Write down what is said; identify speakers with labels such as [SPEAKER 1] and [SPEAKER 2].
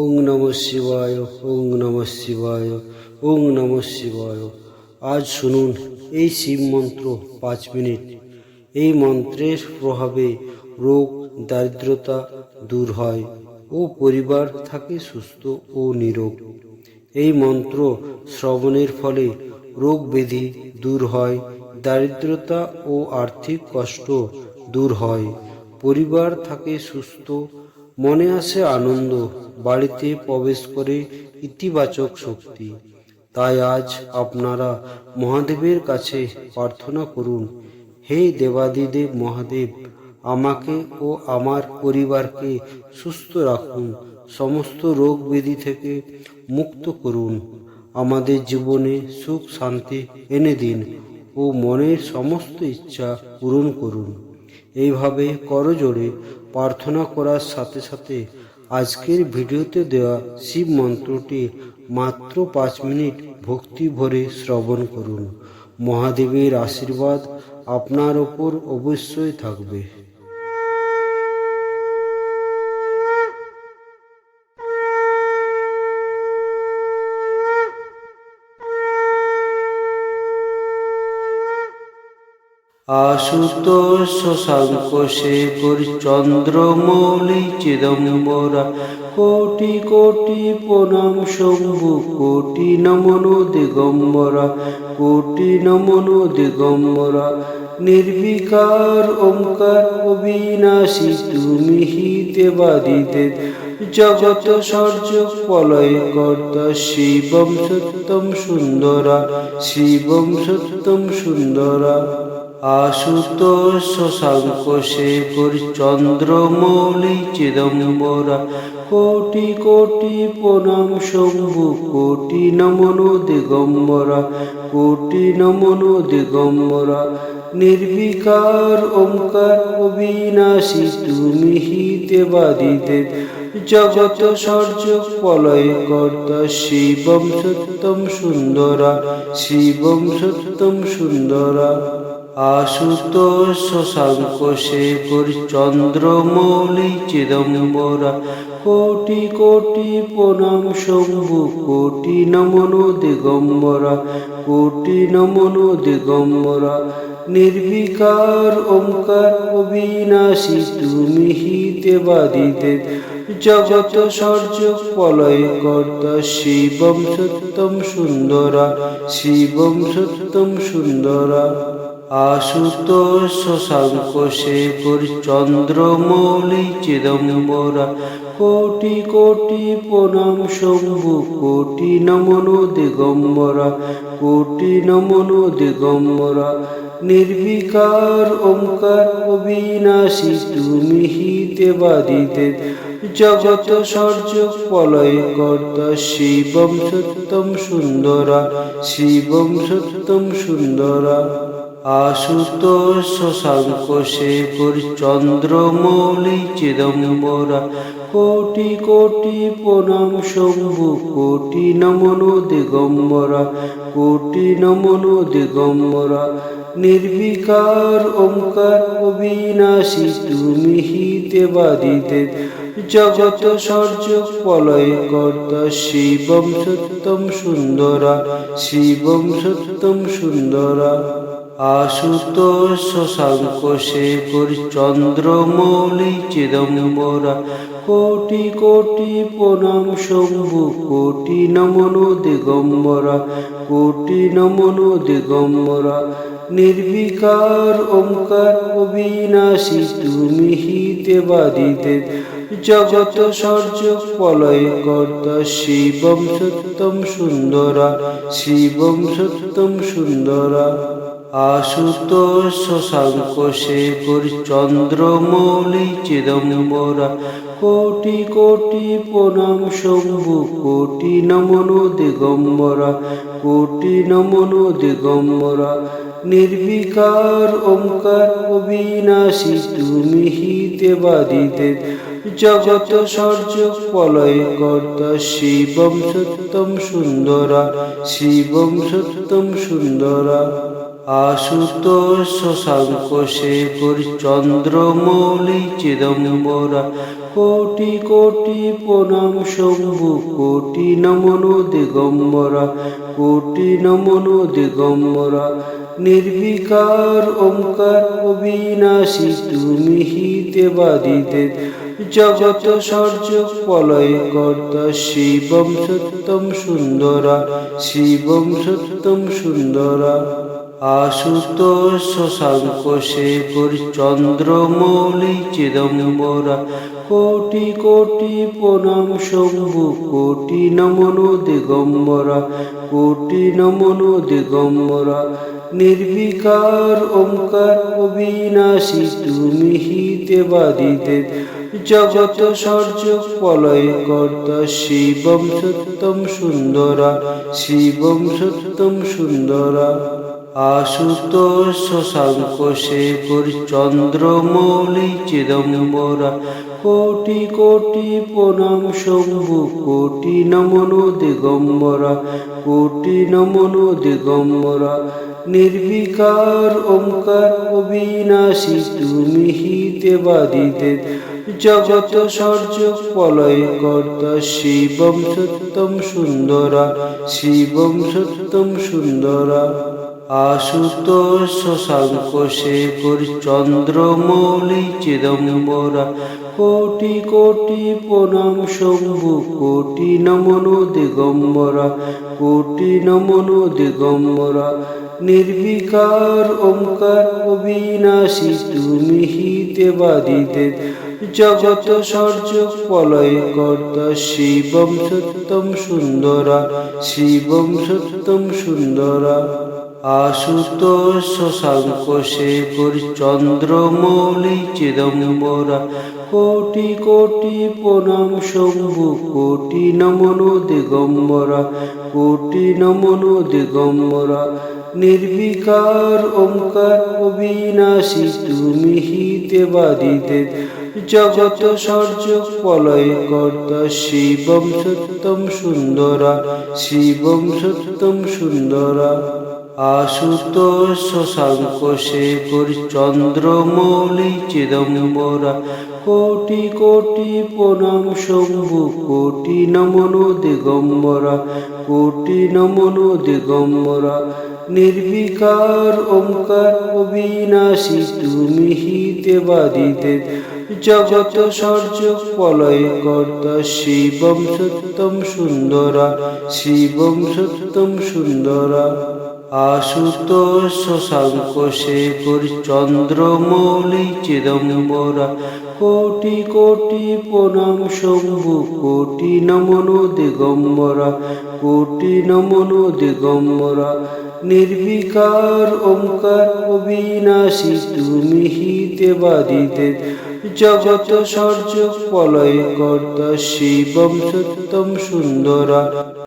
[SPEAKER 1] ওং নম শিবায়, ওং নম শিবায়, ওং নম শিবায়। আজ শুনুন এই শিব মন্ত্র পাঁচ মিনিট। এই মন্ত্রের প্রভাবে রোগ, দারিদ্রতা দূর হয় ও পরিবার থাকে সুস্থ ও নিরোগ। এই মন্ত্র শ্রবণের ফলে রোগ ব্যাধি দূর হয়, দারিদ্রতা ও আর্থিক কষ্ট দূর হয়, পরিবার থাকে সুস্থ মনে আসে আনন্দ, বাড়িতে প্রবেশ করে ইতিবাচক শক্তি। তাই আজ আপনারা মহাদেবের কাছে প্রার্থনা করুন, হে দেবাদিদেব মহাদেব, আমাকে ও আমার পরিবারকে সুস্থ রাখুন, সমস্ত রোগ ব্যাধি থেকে মুক্ত করুন। আমাদের জীবনে সুখ, শান্তি এনে দিন ও মনের সমস্ত ইচ্ছা পূরণ করুন। এইভাবে করজোড়ে প্রার্থনা করার সাথে সাথে আজকের ভিডিওতে দেওয়া শিব মন্ত্রটি মাত্র পাঁচ মিনিট ভক্তি ভরে শ্রবণ করুন। মহাদেবের আশীর্বাদ আপনার ওপর অবশ্যই থাকবে। আশুতোষ শশাঙ্ক শেখর চন্দ্রমৌলি চিদম্বরা। কোটি কোটি প্রণাম শম্ভু, কোটি নমন দিগম্বরা, কোটি নমন দিগম্বরা। নির্বিকার ওঙ্কার অবিনাশী, তুমি হিতে বাদিতে জগত সর্য প্রলয় কর্তা, শিবম সত্যম সুন্দরা, শিবম সত্যম সুন্দরা। আশুতোষ শশাঙ্ক শেখর চন্দ্রমৌলি চিদম্বরা। কোটি কোটি প্রণাম শম্ভু, কোটি নমন দিগম্বরা, কোটি নমন দিগম্বরা। নির্বিকার ওঙ্কার অবিনাশী, তুমি হিতে বাদিতে জগত সর্য প্রলয় কর্তা, শিবম সত্যম সুন্দরা, শিবম সত্যম সুন্দরা। আশুতোষ শশাঙ্ক শেখর চিদম্বরা। কোটি কোটি প্রণাম শম্ভু, কোটি নমন দিগম্বরা, কোটি নমন দিগম্বরা। নির্বিকার ওঙ্কার অবিনাশী, তুমি হিতে বাদিতে জগত সর্য প্রলয় কর্তা, শিবম সত্যম সুন্দরা, শিবম সত্যম সুন্দরা। আশুতোষ শশাঙ্ক চন্দ্রমৌলি চিদম্বরা। কোটি কোটি প্রণাম শম্ভু, কোটি নমন দিগম্বরা, কোটি নমন দিগম্বরা। নির্বিকার ওমকার অবিনাশী, তুমি হিতে বাদিতে জগত সর্য প্রলয় কর্তা, শিবম সত্যম সুন্দরা, শিবম সত্যম সুন্দরা। আশুতোষ শশাঙ্ক শেখর চন্দ্রমৌলি চিদম্বরা। কোটি কোটি প্রণাম শম্ভু, কোটি নমন দিগম্বরা, কোটি নমন দিগম্বরা। নির্বিকার ওঙ্কার অবিনাশী, তুমি হিতে বাদিতে জগত সর্য প্রলয় কর্তা, শিবম সত্যম সুন্দরা, শিবম সত্যম সুন্দরা। আশুতোষ শশাঙ্ক শেখর চন্দ্রমৌলি চিদম্বরা। কোটি কোটি প্রণাম শম্ভু, কোটি নমন দিগম্বরা, কোটি নমন দিগম্বরা। নির্বিকার ওঙ্কার অবিনাশী, তুমি হিতে বাদিতে জগত সর্য প্রলয় কর্তা শিবম সত্যম সুন্দরা, শিবম সত্যম সুন্দরা। আশুতোষ শশাঙ্ক শেখর চন্দ্রমৌলি চিদম্বরা। কোটি কোটি প্রণাম শম্ভু, কোটি নমন দিগম্বরা, কোটি নমন দিগম্বরা। নির্বিকার ওঙ্কার অবিনাশী, তুমি হিতে বাদিতে জগত সর্য প্রলয় কর্তা, শিবম সত্যম সুন্দরা, শিবম সত্যম সুন্দরা। আশুতোষ শশাঙ্ক শেখর চিদম্বরা। কোটি কোটি প্রণাম শম্ভু, কোটি নমন দিগম্বরা, কোটি নমন দিগম্বরা। নির্বিকার ওঙ্কার অবিনাশী, তুমি হিতে বাদিতে জগত সর্য প্রলয় কর্তা শিবম সত্যম সুন্দরা, শিবম সত্যম সুন্দরা। আশুতোষ শশাঙ্ক শেখর চন্দ্রমৌলি চিদম্বরা। কোটি কোটি প্রণাম শম্ভু, কোটি নমন দিগম্বরা, কোটি নমন দিগম্বরা। নির্বিকার ওঙ্কার অবিনাশী, তুমি হিতে বাদিতে জগত সর্য প্রলয় কর্তা, শিবম সত্যম সুন্দরা, শিবম সত্যম সুন্দরা। আশুতোষ শশাঙ্ক শেখর চন্দ্রমৌলি চিদম্বরা। কোটি কোটি প্রণাম শম্ভু, কোটি নমন দিগম্বরা, কোটি নমন দিগম্বরা। নির্বিকার ওঙ্কার অবিনাশী, তুমি হিতে বাদিতে জগত সর্য প্রলয় কর্তা, শিবম সত্যম সুন্দরা, শিবম সত্যম সুন্দরা। আশুতোষ শশাঙ্ক শেখর চন্দ্রমৌলি চিদম্বরা। কোটি কোটি প্রণাম শম্ভু, কোটি নমন দিগম্বরা, কোটি নমন দিগম্বরা। নির্বিকার ওঙ্কার অবিনাশী, তুমি হিতে বাদিতে জগত সর্য প্রলয় কর্তা শিবম সত্যম সুন্দরা, শিবম সত্যম সুন্দরা। আশুতোষ শশাঙ্ক শেখর চন্দ্রমৌলি চিদম্বরা। কোটি কোটি প্রণাম শম্ভু, কোটি নমন দিগম্বরা, কোটি নমন দিগম্বরা। নির্বিকার ওঙ্কার অবিনাশী, তুমি হিতে বাদিতে জগত সর্য প্রলয় কর্তা, শিবম সত্যম সুন্দরা, শিবম সত্যম সুন্দরা। আশুতোষ শশাঙ্ক শেখর চন্দ্রমৌলি চিদম্বরা। কোটি কোটি প্রণাম শম্ভু, কোটি নমন দিগম্বরা, কোটি নমন দিগম্বরা। নির্বিকার ওঙ্কার অবিনাশী, তুমি হিতে বাদিতে জগত সর্য প্রলয় কর্তা, শিবম সত্যম সুন্দরা, শিবম সত্যম সুন্দরা। আশুতোষ শশাঙ্ক শেখর চন্দ্রমৌলি চিদম্বরা। কোটি কোটি প্রণাম শম্ভু, কোটি নমন দিগম্বরা, কোটি নমন দিগম্বরা। নির্বিকার ওঙ্কার অবিনাশী, তুমি হিতে বাদিতে জগত সর্য প্রলয় কর্তা শিবম সত্যম সুন্দরা।